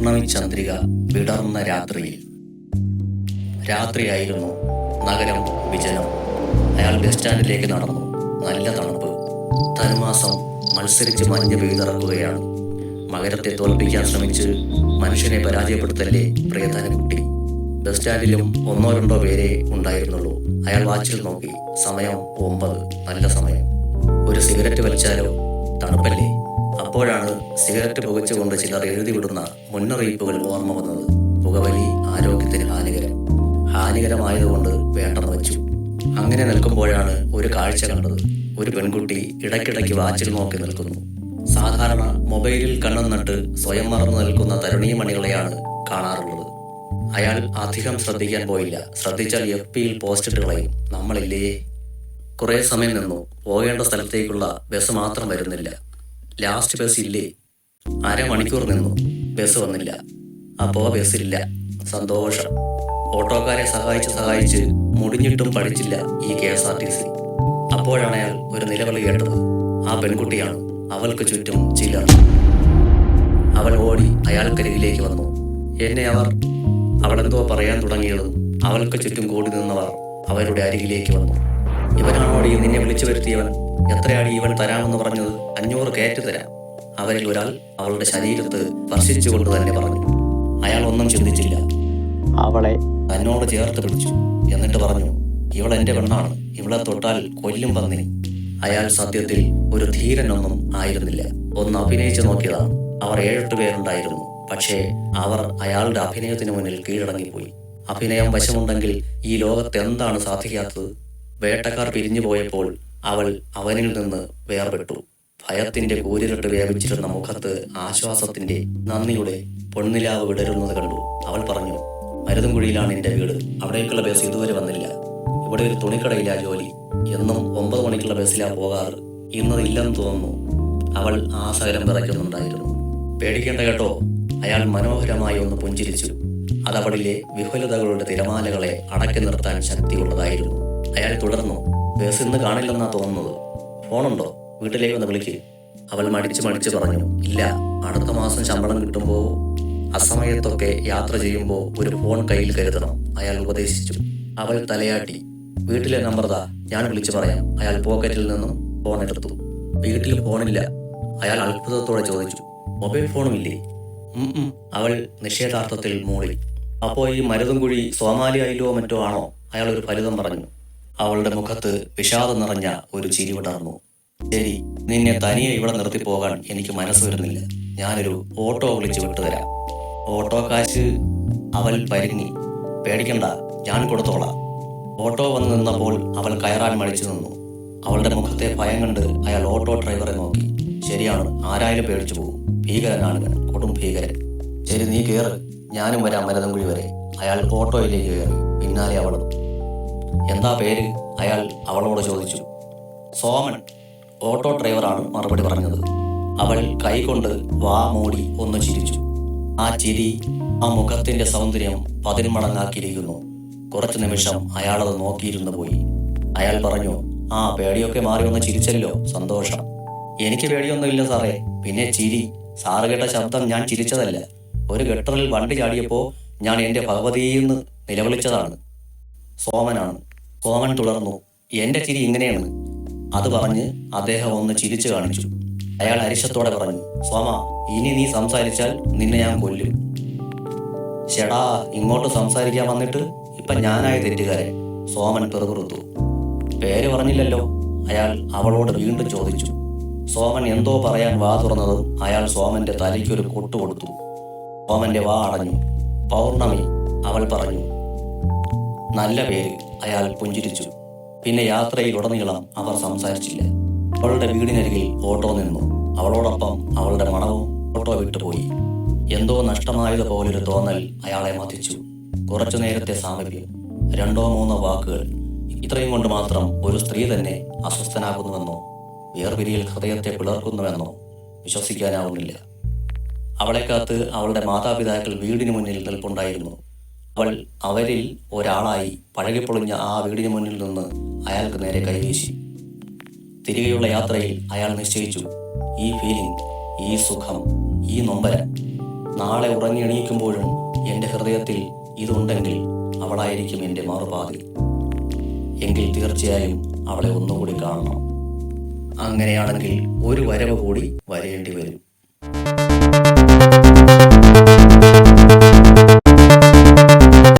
പൗർണമി ചന്ദ്രിക വിടർന്ന രാത്രിയിൽ. രാത്രിയായിരുന്നു നഗരം വിജനം. അയാൾ ബസ് സ്റ്റാൻഡിലേക്ക് നടന്നു. നല്ല തണുപ്പ്. ധനുമാസം മത്സരിച്ച് മഞ്ഞ് പെയ്തിറക്കുകയാണ് മകരത്തെ തോൽപ്പിക്കാൻ ശ്രമിച്ച് മനുഷ്യനെ പരാജയപ്പെടുത്തല്ലേ പ്രിയധനക്കുട്ടി ബസ് സ്റ്റാൻഡിലും ഒന്നോ രണ്ടോ പേരെ ഉണ്ടായിരുന്നുള്ളൂ. അയാൾ വാച്ചിൽ നോക്കി. സമയം ഒമ്പത്. നല്ല സമയം. ഒരു സിഗരറ്റ് വലിച്ചാലോ? തണുപ്പല്ലേ? അപ്പോഴാണ് സിഗരറ്റ് പുകച്ചുകൊണ്ട് ചിലർ എഴുതിവിടുന്ന മുന്നറിയിപ്പുകൾ ഓർമ്മ വന്നത്. പുകവലി ആരോഗ്യത്തിന് ഹാനികരം. ഹാനികരമായതുകൊണ്ട് വേണ്ടെന്ന് വെച്ചു. അങ്ങനെ നിൽക്കുമ്പോഴാണ് ഒരു കാഴ്ച കണ്ടത്. ഒരു പെൺകുട്ടി ഇടയ്ക്കിടയ്ക്ക് വാച്ചിൽ നോക്കി നിൽക്കുന്നു. സാധാരണ മൊബൈലിൽ കണ്ണെന്നിട്ട് നട്ട് സ്വയം മറന്നു നിൽക്കുന്ന തരുണീമണികളെയാണ് കാണാറുള്ളത്. അയാൾ അധികം ശ്രദ്ധിക്കാൻ പോയില്ല. ശ്രദ്ധിച്ചാൽ എഫ് പിയിൽ പോസ്റ്റ് കളയും. നമ്മളില്ലേ? കുറേ സമയം നിന്നു. പോകേണ്ട സ്ഥലത്തേക്കുള്ള ബസ് മാത്രം വരുന്നില്ല. ലാസ്റ്റ് ബസ് ഇല്ലേ? അരമണിക്കൂർ നിന്നു. ബസ് വന്നില്ല. അപ്പോ ബസ്സില്ല. സന്തോഷം. ഓട്ടോക്കാരെ സഹായിച്ച് സഹായിച്ച് മുടിഞ്ഞിട്ടും പഠിച്ചില്ല ഈ K S R T C. അപ്പോഴാണ് അയാൾ ഒരു നിലവിളി കേട്ടത്. ആ പെൺകുട്ടിയാണ്. അവൾക്ക് ചുറ്റും ചിലർ അവൾ ഓടി അയാൾക്കരികിലേക്ക് വന്നു. എന്നെ അവർ അവളെന്തോ പറയാൻ തുടങ്ങിയതും അവൾക്ക് ചുറ്റും കൂടി നിന്നവർ അവരുടെ അരികിലേക്ക് വന്നു. ഇവനാണോടി നിന്നെ വിളിച്ചു വരുത്തിയവൻ? എത്രയാണ് ഇവൻ തരാമെന്ന് പറഞ്ഞത്? അഞ്ഞൂറ് കയറ്റ് തരാം. അവരിൽ ഒരാൾ അവളുടെ ശരീരത്ത് സ്പർശിച്ചുകൊണ്ട് തന്നെ പറഞ്ഞു. അയാൾ ഒന്നും ചിന്തിച്ചില്ല. അവളെ തന്നോട് ചേർത്ത് പിടിച്ചു. എന്നിട്ട് പറഞ്ഞു ഇവൾ എന്റെ പെണ്ണാണ്. ഇവളെ തൊട്ടാൽ കൊല്ലും പന്നി. അയാൾ സത്യത്തിൽ ഒരു ധീരനൊന്നും ആയിരുന്നില്ല. ഒന്ന് അഭിനയിച്ചു നോക്കിയതാണ് അവർ ഏഴെട്ട് പേരുണ്ടായിരുന്നു. പക്ഷേ അവർ അയാളുടെ അഭിനയത്തിന് മുന്നിൽ കീഴടങ്ങിപ്പോയി. അഭിനയം വശമുണ്ടെങ്കിൽ ഈ ലോകത്ത് എന്താണ് സാധിക്കാത്തത്? വേട്ടക്കാർ പിരിഞ്ഞു പോയപ്പോൾ അവൾ അവനിൽ നിന്ന് വേർപെട്ടു. ഭയത്തിന്റെ കൂരിരട്ട് വ്യാപിച്ചിരുന്ന മുഖത്ത് ആശ്വാസത്തിന്റെ നന്ദിയുടെ പൊൺനിലാവ് വിടരുന്നത് കണ്ടു. അവൾ പറഞ്ഞു മരുതൻകുഴിയിലാണ് എന്റെ വീട്. അവിടേക്കുള്ള ബസ് ഇതുവരെ വന്നില്ല. ഇവിടെ ഒരു തുണിക്കടയിലാ ജോലി. എന്നും ഒമ്പത് മണിക്കുള്ള ബസ്സിലാ പോകാറ്. ഇന്നത് ഇല്ലെന്ന് തോന്നുന്നു. അവൾ ആ സകലം വിറയ്ക്കുന്നുണ്ടായിരുന്നു. പേടിക്കേണ്ട കേട്ടോ. അയാൾ മനോഹരമായി ഒന്ന് പുഞ്ചിരിച്ചു. അതവളിലെ വിഫലതകളുടെ തിരമാലകളെ അടക്കി നിർത്താൻ ശക്തിയുള്ളതായിരുന്നു. അയാൾ തുടർന്നു ബസ് ഇന്ന് കാണില്ലെന്നാ തോന്നുന്നത്. ഫോണുണ്ടോ? വീട്ടിലേക്ക് ഒന്ന് വിളിക്ക്. അവൾ മടിച്ച് മടിച്ച് പറഞ്ഞു ഇല്ല അടുത്ത മാസം ശമ്പളം കിട്ടുമ്പോൾ അസമയത്തൊക്കെ യാത്ര ചെയ്യുമ്പോൾ ഒരു ഫോൺ കയ്യിൽ കരുതണം അയാൾ ഉപദേശിച്ചു. അവൾ തലയാട്ടി വീട്ടിലെ നമ്പർ താ ഞാൻ വിളിച്ചു പറയാം. അയാൾ പോക്കറ്റിൽ നിന്നും ഫോൺ എടുത്തു. വീട്ടിൽ ഫോണില്ല അയാൾ അത്ഭുതത്തോടെ ചോദിച്ചു. മൊബൈൽ ഫോണും ഇല്ലേ. അവൾ നിഷേധാർത്ഥത്തിൽ മൂളി. അപ്പോ ഈ മരുതൻകുഴി സോമാലിയയിലോ മറ്റോ ആണോ? അയാൾ ഒരു ഫലിതം പറഞ്ഞു. അവളുടെ മുഖത്ത് വിഷാദം നിറഞ്ഞ ഒരു ചിരി വിടർന്നു ശരി നിന്നെ തനിയെ ഇവിടെ നിർത്തി പോകാൻ എനിക്ക് മനസ്സ് വരുന്നില്ല. ഞാനൊരു ഓട്ടോ വിളിച്ചു വിട്ടുതരാം. ഓട്ടോ കാശ് അവൾ പരിങ്ങി പേടിക്കണ്ട ഞാൻ കൊടുത്തോളാം. ഓട്ടോ വന്ന് നിന്നപ്പോൾ അവൾ കയറാൻ മടിച്ചു നിന്നു. അവളുടെ മുഖത്തെ ഭയം കണ്ട് അയാൾ ഓട്ടോ ഡ്രൈവറെ നോക്കി. ശരിയാണ് ആരായാലും പേടിച്ചു പോകും. ഭീകരനാണ് കൊടും ഭീകരൻ. ശരി നീ കയറ് ഞാനും വരാം മരതംകുഴി വരെ. അയാൾ ഓട്ടോയിലേക്ക് കയറി. പിന്നാലെ അവളും. എന്താ പേര്? അയാൾ അവളോട് ചോദിച്ചു. സോമൻ ഓട്ടോ ഡ്രൈവറാണ് മറുപടി പറഞ്ഞത്. അവൾ കൈകൊണ്ട് വാ മൂടി ഒന്ന് ചിരിച്ചു. ആ ചിരി ആ മുഖത്തിന്റെ സൗന്ദര്യം പതിന്മടങ്ങാക്കിയിരിക്കുന്നു കുറച്ചു നിമിഷം അയാളത് നോക്കിയിരുന്നു പോയി. അയാൾ പറഞ്ഞു ആ പേടിയൊക്കെ മാറി ഒന്ന് ചിരിച്ചല്ലോ സന്തോഷം. എനിക്ക് പേടിയൊന്നുമില്ല സാറേ പിന്നെ ചിരി. സാറ് കേട്ട ശബ്ദം ഞാൻ ചിരിച്ചതല്ല. ഒരു ഗട്ടറിൽ വണ്ടി ചാടിയപ്പോ ഞാൻ എന്റെ എന്റെ നിന്ന് നിലവിളിച്ചതാണ്. സോമനാണ്. സോമൻ തുടർന്നു എന്റെ ചിരി ഇങ്ങനെയാണ്. അത് പറഞ്ഞ് അദ്ദേഹം ഒന്ന് ചിരിച്ചു കാണിച്ചു. അയാൾ അരിശത്തോടെ പറഞ്ഞു സോമ ഇനി നീ സംസാരിച്ചാൽ നിന്നെ ഞാൻ കൊല്ലും. ഷെടാ ഇങ്ങോട്ട് സംസാരിക്കാൻ വന്നിട്ട് ഇപ്പൊ ഞാനായ തെറ്റുകാരൻ. സോമൻ പെറുപിറുത്തു. പേര് പറഞ്ഞില്ലല്ലോ. അയാൾ അവളോട് വീണ്ടും ചോദിച്ചു. സോമൻ എന്തോ പറയാൻ വാ തുറന്നതും അയാൾ സോമന്റെ തലയ്ക്കൊരു കൊട്ടു കൊടുത്തു. സോമന്റെ വാ അടഞ്ഞു. പൗർണമി അവൾ പറഞ്ഞു നല്ല പേര് അയാൾ പുഞ്ചിരിച്ചു. പിന്നെ യാത്രയിലുടനീളം അവർ സംസാരിച്ചില്ല. അവളുടെ വീടിനരികിൽ ഓട്ടോ നിന്നു. അവളോടൊപ്പം അവളുടെ മണവും ഓട്ടോ വിട്ടുപോയി. എന്തോ നഷ്ടമായതുപോലൊരു തോന്നൽ അയാളെ മതിച്ചു. കുറച്ചു നേരത്തെ സാമീപ്യം രണ്ടോ മൂന്നോ വാക്കുകൾ. ഇത്രയും കൊണ്ട് മാത്രം ഒരു സ്ത്രീ തന്നെ അസ്വസ്ഥനാകുന്നുവെന്നോ വേർപിരിയിൽ ഹൃദയത്തെ പിളർക്കുന്നുവെന്നോ വിശ്വസിക്കാനാവുന്നില്ല. അവളെ കാത്ത് അവളുടെ മാതാപിതാക്കൾ വീടിന് മുന്നിൽ നിൽപ്പുണ്ടായിരുന്നു. അവൾ അവരിൽ ഒരാളായി പഴകിപ്പൊളിഞ്ഞ ആ വീടിന് മുന്നിൽ നിന്ന് അയാൾക്ക് നേരെ കൈവീശി തിരികെയുള്ള യാത്രയിൽ അയാൾ നിശ്ചയിച്ചു ഈ ഫീലിംഗ് ഈ സുഖം ഈ നൊമ്പരം നാളെ ഉറങ്ങി എണീക്കുമ്പോഴും എന്റെ ഹൃദയത്തിൽ ഇതുണ്ടെങ്കിൽ അവളായിരിക്കും എന്റെ മാറുപാതി എങ്കിൽ തീർച്ചയായും അവളെ ഒന്നുകൂടി കാണണം. അങ്ങനെയാണെങ്കിൽ ഒരു വരവ് കൂടി വരേണ്ടി വരും